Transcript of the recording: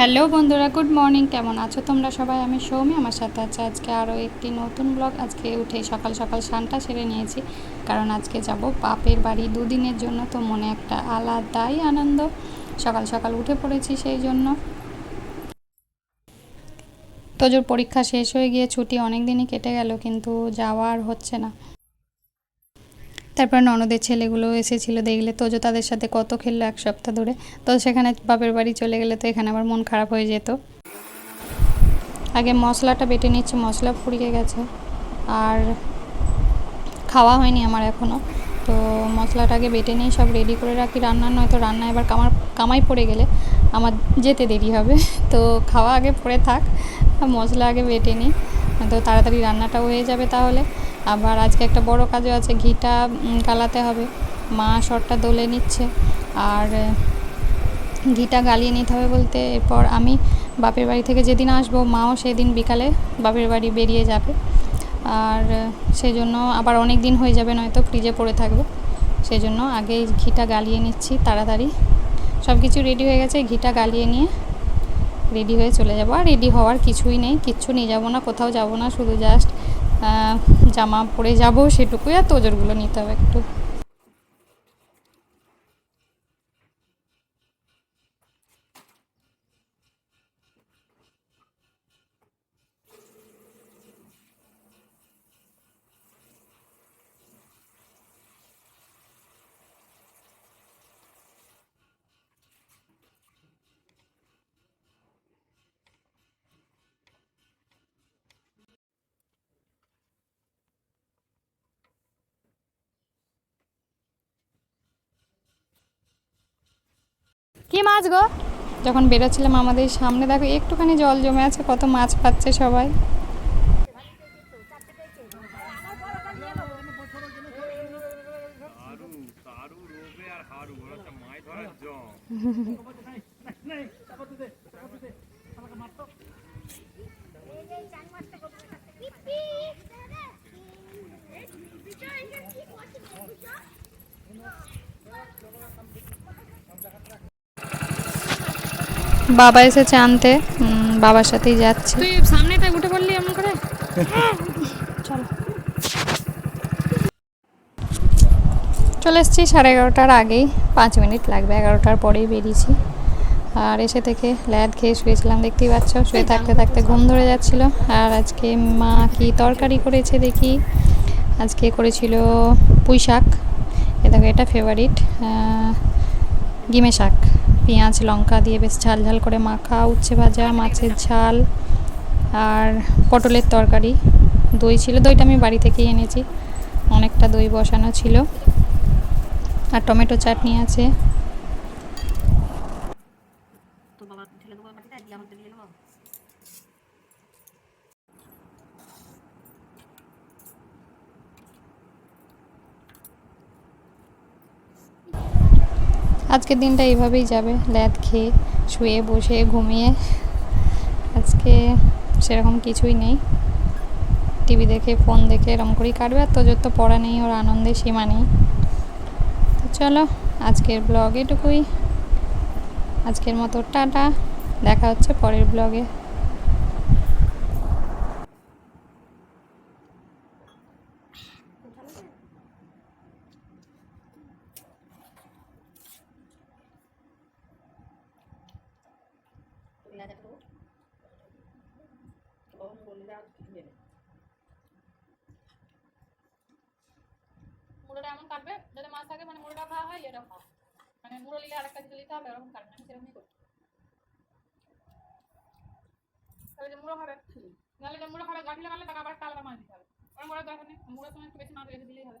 Hello বন্ধুরা, good morning. কেমন আছো তোমরা সবাই? আমি সৌমি, আমার সাথে আছে আজকে আরও একটি নতুন ব্লগ। আজকে উঠে সকাল সকাল স্নানটা সেরে নিয়েছি, কারণ আজকে যাব বাপের বাড়ি দুদিনের জন্য, তো মনে একটা আলাদাই আনন্দ। সকাল সকাল উঠে পড়েছি সেই জন্য। তোজোর পরীক্ষা শেষ হয়ে গিয়ে ছুটি অনেক দিনই কেটে গেল, কিন্তু যাওয়া আর হচ্ছে না। তারপর ননদের ছেলেগুলো এসেছিল দেখলে তোজো তাদের সাথে কত খেললো এক সপ্তাহ ধরে। তো সেখানে বাপের বাড়ি চলে গেলে তো এখানে আবার মন খারাপ হয়ে যেত। আগে মশলাটা বেটে নিচ্ছে মশলা ফুরিয়ে গেছে। আর খাওয়া হয়নি আমার এখনও তো মশলাটাকে বেটে নিয়ে সব রেডি করে রাখি রান্নার নয়তো রান্না এবার কামার, কামাই পড়ে গেলে আমার যেতে দেরি হবে। তো খাওয়া আগে পড়ে থাক, মশলা আগে বেটে নিই। তো তাড়াতাড়ি রান্নাটাও হয়ে যাবে তাহলে। আবার আজকে একটা বড় কাজও আছে ঘিটা গালাতে হবে। মা শরটা দোলে নিচ্ছে। আর ঘিটা গালিয়ে নিতে হবে বলতে এরপর আমি বাপের বাড়ি থেকে যেদিন আসব মাও সেদিন বিকালে বাপের বাড়ি বেরিয়ে যাবে। আর আহ, সেই জন্য আবার অনেক দিন হয়ে যাবে নয়তো ফ্রিজে পড়ে থাকবে। সেই জন্য আগে ঘিটা গালিয়ে নিচ্ছি তাড়াতাড়ি। সব কিছু রেডি হয়ে গেছে ঘিটা গালিয়ে নিয়ে রেডি হয়ে চলে যাব। আর রেডি হওয়ার কিছুই নেই, কিচ্ছু নিয়ে যাব না, কোথাও যাব না, শুধু জাস্ট জামা পরে যাব সেটুকুই আর তোজরগুলো নিতে হবে একটু। কি মাছ গো? যখন বেরোচ্ছিলাম আমাদের সামনে দেখো একটুখানি জল জমে আছে কত মাছ পাচ্ছে সবাই। মাছ বাবা এসেছে আনতে। বাবার সাথেই যাচ্ছে। তুই সামনেটা উঠে পড়লি এমন করে? চলো। চলে এসেছি সাড়ে এগারোটার আগেই। পাঁচ মিনিট লাগবে এগারোটার পরেই বেরিয়েছি। আর এসে থেকে ল্যাদ খেয়ে শুয়েছিলাম দেখতেই পাচ্ছ? শুয়ে থাকতে থাকতে ঘুম ধরে যাচ্ছিল। আর আজকে মা কি তরকারি করেছে দেখি? আজকে করেছিল পুঁই শাক এ দেখো এটা ফেভারিট গিমে শাক। পেঁয়াজ, লঙ্কা দিয়ে বেশ ঝাল ঝাল করে মাখা, উচ্ছে ভাজা, মাছের ঝাল আর পটলের তরকারি। দই ছিল, দইটা আমি বাড়ি থেকেই এনেছি। অনেকটা দই বসানো ছিল। আর টমেটো চাটনি আছে তো বাবা ঢেলে দেবো বাটিতে দিয়ে আমাদের দিয়ে নেব আজকের দিনটা এইভাবেই যাবে। ল্যাদ খেয়ে, শুয়ে, বসে, ঘুমিয়ে। আজকে সেরকম কিছুই নেই। টিভি দেখে, ফোন দেখে এরম করেই কাটবে। আর তোজোর তো পড়া নেই, ওর আনন্দে সীমা নেই। তো চলো, আজকের ব্লগ এটুকুই। আজকের মতো টাটা, দেখা হচ্ছে পরের ব্লগে। মুড়োটা এমন কাটবে যাতে মাছ থাকে মানে মুড়োটা খাওয়া হয় এটা খাওয়া মানে মুড়ো নিলে আরেকটা দিতে নিতে হবে এরকম কাটবে। আমি সেরকমই করি তাহলে যে মুড়ো খাবে নাহলে যে মুড়ো খাবে গাঠিলে লাগালে তাকে আবার একটা মাছ দিতে হবে। কারণ মুড়ো দরকার নেই মুড়োর একটু বেশি মাছ রেখে দিলেই হবে।